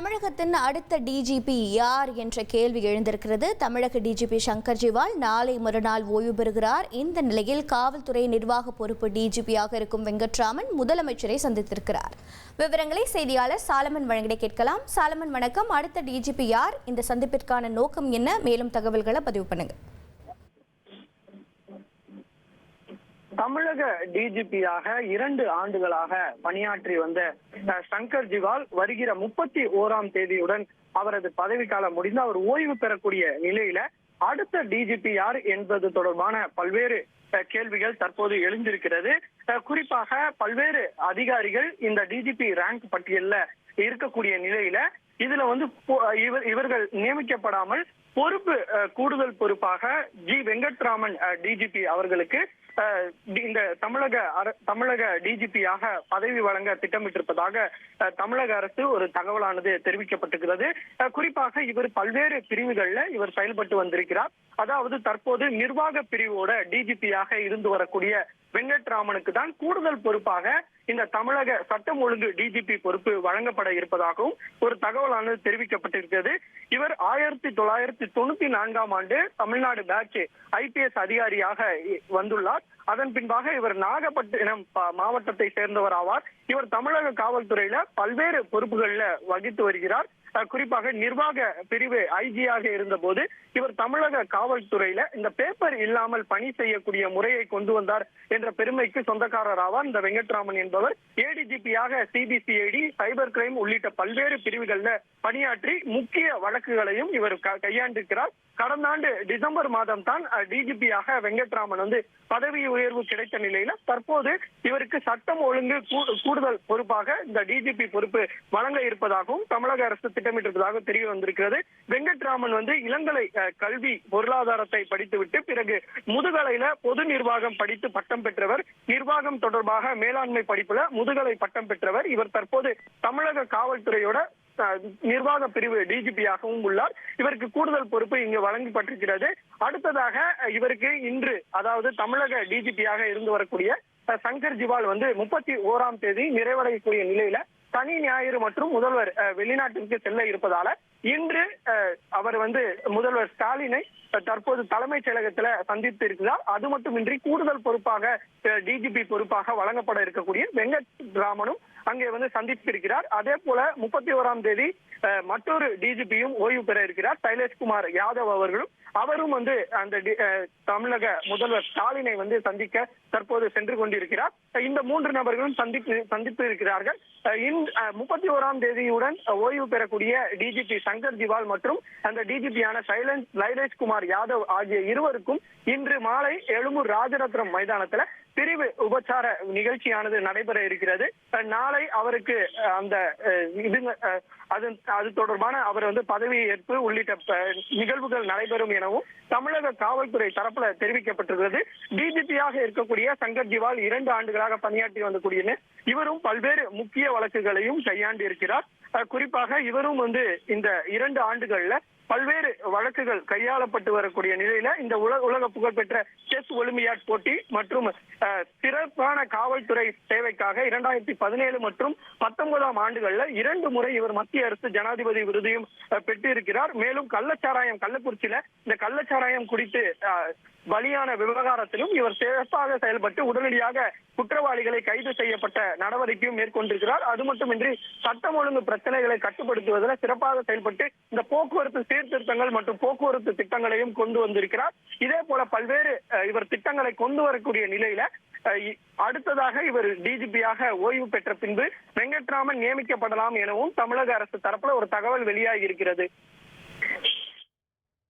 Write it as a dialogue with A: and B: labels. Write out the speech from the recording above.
A: தமிழகத்தின் அடுத்த டிஜிபி யார் என்ற கேள்வி எழுந்திருக்கிறது. தமிழக டிஜிபி சங்கர் ஜிவால் நாளை மறுநாள் ஓய்வு பெறுகிறார். இந்த நிலையில் காவல்துறை நிர்வாக பொறுப்பு டிஜிபியாக இருக்கும் வெங்கட்ராமன் முதலமைச்சரை சந்தித்திருக்கிறார். விவரங்களை செய்தியாளர் சாலமன் வழங்கிட கேட்கலாம். சாலமன் வணக்கம். அடுத்த டிஜிபி யார்? இந்த சந்திப்பிற்கான நோக்கம் என்ன? மேலும் தகவல்களை பதிவு பண்ணுங்கள்
B: தமிழக டிஜிபியாக இரண்டு ஆண்டுகளாக பணியாற்றி வந்த சங்கர் ஜிவால் வருகிற முப்பத்தி ஓராம் தேதியுடன் அவரது பதவிக்காலம் முடிந்து அவர் ஓய்வு பெறக்கூடிய நிலையில அடுத்த டிஜிபி யார் என்பது தொடர்பான பல்வேறு கேள்விகள் தற்போது எழுந்திருக்கிறது. குறிப்பாக பல்வேறு அதிகாரிகள் இந்த டிஜிபி ரேங்க் பட்டியல்ல இருக்கக்கூடிய நிலையில இதுல வந்து இவர்கள் நியமிக்கப்படாமல் பொறுப்பு அஹ், கூடுதல் பொறுப்பாக ஜி. வெங்கட்ராமன் டிஜிபி அவர்களுக்கு இந்த தமிழக தமிழக டிஜிபியாக பதவி வழங்க திட்டமிட்டிருப்பதாக அஹ், தமிழக அரசு ஒரு தகவலானது தெரிவிக்கப்பட்டிருக்கிறது. அஹ், குறிப்பாக இவர் பல்வேறு பிரிவுகள்ல இவர் செயல்பட்டு வந்திருக்கிறார். அதாவது தற்போது நிர்வாக பிரிவோட டிஜிபியாக இருந்து வரக்கூடிய வெங்கட்ராமனுக்கு தான் கூடுதல் பொறுப்பாக இந்த தமிழக சட்டம் ஒழுங்கு டிஜிபி பொறுப்பு வழங்கப்பட இருப்பதாகவும் ஒரு தகவலானது தெரிவிக்கப்பட்டிருக்கிறது. இவர் ஆயிரத்தி தொள்ளாயிரத்தி தொண்ணூத்தி நான்காம் ஆண்டு தமிழ்நாடு பேட்ச் ஐபிஎஸ் அதிகாரியாக வந்துள்ளார். அதன் பின்பாக இவர் நாகப்பட்டினம் மாவட்டத்தை சேர்ந்தவர் ஆவார். இவர் தமிழக காவல்துறையில பல்வேறு பொறுப்புகள்ல வகித்து வருகிறார். குறிப்பாக நிர்வாக பிரிவு ஐஜியாக இருந்தபோது இவர் தமிழக காவல்துறையில இந்த பேப்பர் இல்லாமல் பணி செய்யக்கூடிய முறையை கொண்டு வந்தார் என்ற பெருமைக்கு சொந்தக்காரர் ஆவார். இந்த வெங்கட்ராமன் என்பவர் ஏடிஜிபியாக சிபிசிஐடி சைபர் கிரைம் உள்ளிட்ட பல்வேறு பிரிவுகள்ல பணியாற்றி முக்கிய வழக்குகளையும் இவர் க- கையாண்டிருக்கிறார். கடந்த ஆண்டு டிசம்பர் மாதம் தான் டிஜிபியாக வெங்கட்ராமன் வந்து பதவி உயர்வு கிடைத்த நிலையில தற்போது இவருக்கு சட்டம் ஒழுங்கு கூடுதல் பொறுப்பாக இந்த டிஜிபி பொறுப்பு வழங்க இருப்பதாகவும் தமிழக அரசு திட்டமிட்டிருப்பதாக தெரிய வந்திருக்கிறது. வெங்கட்ராமன் வந்து இளங்கலை கல்வி பொருளாதாரத்தை படித்துவிட்டு பிறகு முதுகலையில பொது நிர்வாகம் படித்து பட்டம் பெற்றவர். நிர்வாகம் தொடர்பாக மேலாண்மை படிப்புல முதுகலை பட்டம் பெற்றவர். இவர் தற்போது தமிழக காவல்துறையோட நிர்வாக பிரிவு டிஜிபியாகவும் உள்ளார். இவருக்கு கூடுதல் பொறுப்பு இங்கு வழங்கப்பட்டிருக்கிறது. அடுத்ததாக இவருக்கு இன்று அதாவது தமிழக டிஜிபியாக இருந்து வரக்கூடிய சங்கர் ஜிவால் வந்து முப்பத்தி ஓராம் தேதி நிறைவடையக்கூடிய நிலையில சனி ஞாயிறு மற்றும் முதல்வர் அஹ், வெளிநாட்டிற்கு செல்ல இருப்பதால இன்று அவர் வந்து முதல்வர் ஸ்டாலினை தற்போது தலைமைச் செயலகத்துல சந்தித்து இருக்கிறார். அது மட்டுமின்றி கூடுதல் பொறுப்பாக டிஜிபி பொறுப்பாக வழங்கப்பட இருக்கக்கூடிய வெங்கட் ராமனும் அங்கே வந்து சந்தித்திருக்கிறார். அதே போல முப்பத்தி ஓராம் தேதி அஹ், மற்றொரு டிஜிபியும் ஓய்வு பெற இருக்கிறார். சைலேஷ்குமார் யாதவ் அவர்களும் அவரும் வந்து அந்த தமிழக முதல்வர் ஸ்டாலினை வந்து சந்திக்க தற்போது சென்று கொண்டிருக்கிறார். இந்த மூன்று நபர்களும் சந்தித்து சந்தித்து இருக்கிறார்கள். முப்பத்தி ஓராம் தேதியுடன் ஓய்வு பெறக்கூடிய டிஜிபி சங்கர் ஜிவால் மற்றும் அந்த டிஜிபியான சைலன்ஸ் லைலேஷ் குமார் யாதவ் ஆகிய இருவருக்கும் இன்று மாலை எழும்பூர் ராஜரத்னம் மைதானத்துல பிரிவு உபச்சார நிகழ்ச்சியானது நடைபெற இருக்கிறது. நாளை அவருக்கு அந்த அஹ், இது அஹ், அது அது தொடர்பான அவர் வந்து பதவி ஏற்பு உள்ளிட்ட நிகழ்வுகள் நடைபெறும் எனவும் தமிழக காவல்துறை தரப்புல தெரிவிக்கப்பட்டிருக்கிறது. டிஜிபியாக இருக்கக்கூடிய சங்கர் ஜிவால் இரண்டு ஆண்டுகளாக பணியாற்றி வந்தக்கூடிய இவரும் பல்வேறு முக்கிய வழக்குகளையும் கையாண்டு இருக்கிறார் குறிப்பாக இவரும் வந்து இந்த இரண்டு ஆண்டுகள்ல பல்வேறு வழக்குகள் கையாளப்பட்டு வரக்கூடிய நிலையில இந்த உலக உலக புகழ்பெற்ற செஸ் ஒலிம்பியாட் போட்டி மற்றும் சிறப்பான காவல்துறை சேவைக்காக இரண்டாயிரத்தி பதினேழு மற்றும் பத்தொன்பதாம் ஆண்டுகள்ல இரண்டு முறை இவர் மத்திய அரசு ஜனாதிபதி விருதையும் பெற்றிருக்கிறார். மேலும் கள்ளச்சாராயம் கள்ளக்குறிச்சியில இந்த கள்ள கள்ளச்சாராயம் குடித்து பலியான விவகாரத்திலும் இவர் சிறப்பாக செயல்பட்டு உடனடியாக குற்றவாளிகளை கைது செய்யப்பட்ட நடவடிக்கையும் மேற்கொண்டிருக்கிறார். அது மட்டுமின்றி சட்டம் ஒழுங்கு பிரச்சனைகளை கட்டுப்படுத்துவதில் சிறப்பாக செயல்பட்டு இந்த போக்குவரத்து சீர்திருத்தங்கள் மற்றும் போக்குவரத்து திட்டங்களையும் கொண்டு வந்திருக்கிறார். இதே போல பல்வேறு இவர் திட்டங்களை கொண்டு வரக்கூடிய நிலையில அடுத்ததாக இவர் டிஜிபியாக ஓய்வு பெற்ற பின்பு வெங்கட்ராமன் நியமிக்கப்படலாம் எனவும் தமிழக அரசு தரப்புல ஒரு தகவல் வெளியாகி இருக்கிறது.